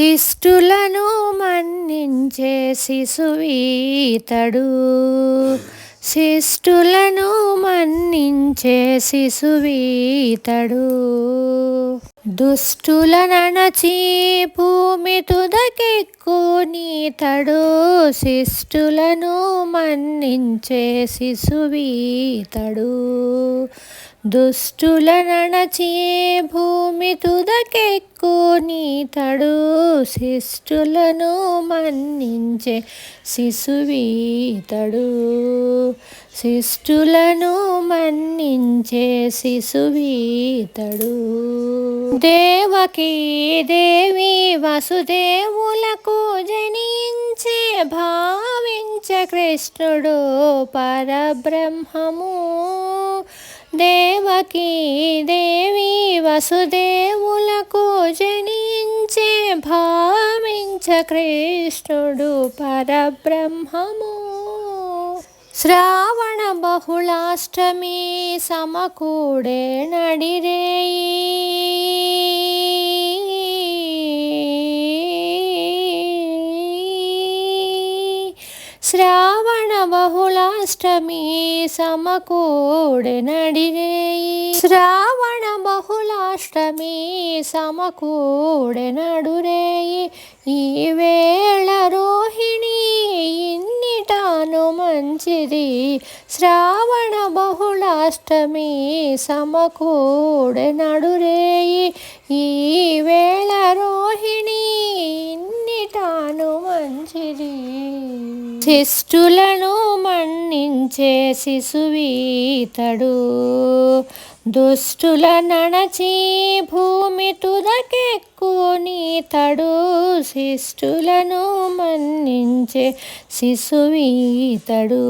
శిష్టులను మన్నించే శిశువీతడు. శిష్టులను మన్నించే శిశువీతడు. దుష్టుల నణచి భూమి తుదకెక్కు నీతడు. శిష్టులను మన్నించే శిశువీతడు. దుష్టుల నణచి భూమి తుదకెక్కు నీతడు శిష్టులను మన్నించే శిశువీతడు శిష్టులను మన్నించే శిశువీతడు దేవకీ దేవి వసుదేవులకు జనించే భావించ కృష్ణుడు పరబ్రహ్మము. దేవి వసుదేవులకు జనించే భావించ కృష్ణుడు పరబ్రహ్మము. శ్రావణ బహుళాష్టమి సమకూడే నడిరేయి. అష్టమి సమకూడే శ్రావణ బహుళాష్టమి సమకూడెనడురేయి ఈ వేళ రోహిణి ఇన్నిటాను మంచిది. శ్రావణ బహుళాష్టమి సమకూడెనడురేయి ఈ వేళ రోహిణి ఇన్నిటాను మంచిది. శిష్టులను మన్నించే శిశువీతడు. దుష్టుల నణచి భూమి తుదకెక్కు నీతడు శిష్టులను మన్నించే శిశువీతడు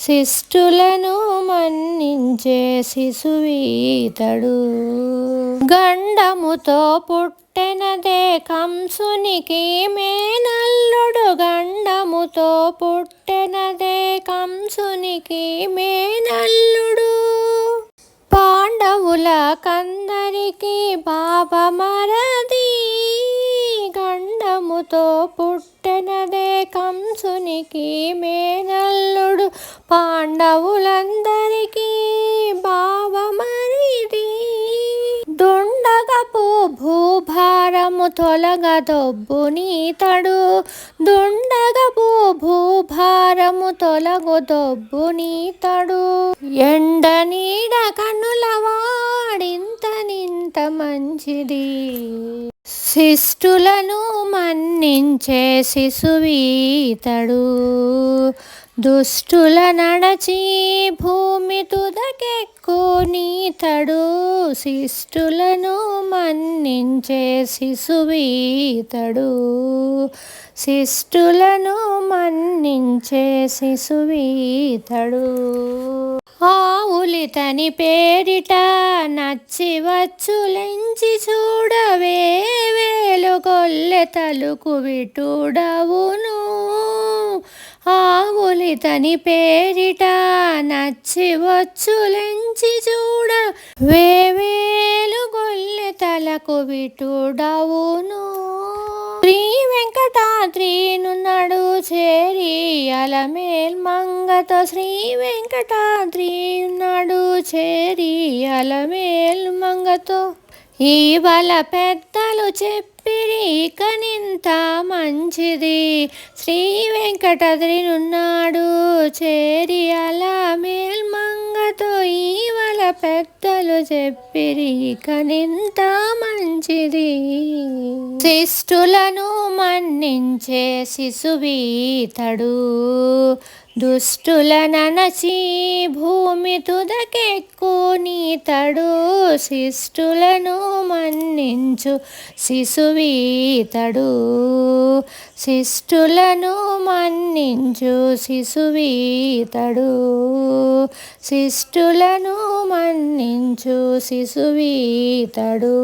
శిష్టులను మన్నించే శిశువీతడు గండముతో పుట్టెనదే కంసునికి మేనల్లుడు. గండముతో పుట్టెనదే కంసునికి మేనల్లుడు. పాండవుల కందరికి బాబమరది గండముతో పుట్టెనదే కంసునికి మేనల్లుడు. పాండవులందరికీ బావమరిది దుండగపు భూభారము తొలగదొబ్బు తొలగదొబ్బునీతడు దుండగబో భూభారము తొలగదొబ్బు నీతడు ఎండ నీడ కన్నుల వాడింత నింత మంచిది. శిష్టులను మన్నించే శిశువీతడు దుష్టుల నడచి భూమి తుదకెక్కు ఇతడు శిష్టులను మన్నించే శిశువీతడు. శిష్టులను మన్నించే శిశువీతడు. ఆవులితని పేరిట నచ్చి వచ్చులెంచి చూడవే వేలు కొల్లె తలుకు విటుడవును. ఆవులితని పేరిట నచ్చి వచ్చులెంచి చూడ. వేవేలు గొల్లె తలకు విటుడవును. శ్రీ వెంకటాద్రినున్నాడు చేరి అలమేల్ మంగతో శ్రీ వెంకటాద్రి ఉన్నాడు చేరి అలమేల్ మంగతో. ఈ బల పెద్దలు చెప్పిరి ఇక నింత మంచిది. శ్రీ వెంకటాద్రినున్నాడు చేరి అలా మేల్మంగతో ఈ పెద్దలు చెప్పిరి కనింత మంచిది. శిష్టులను మన్నించే శిశువీతడు. దుష్టుల ననచి భూమి తుదకెక్కు నీతడు శిష్టులను మన్నించు. శిశువీతడు శిష్టులను మన్నించు. శిశువీతడు శిష్టులను మన్నించు. శిశువీతడు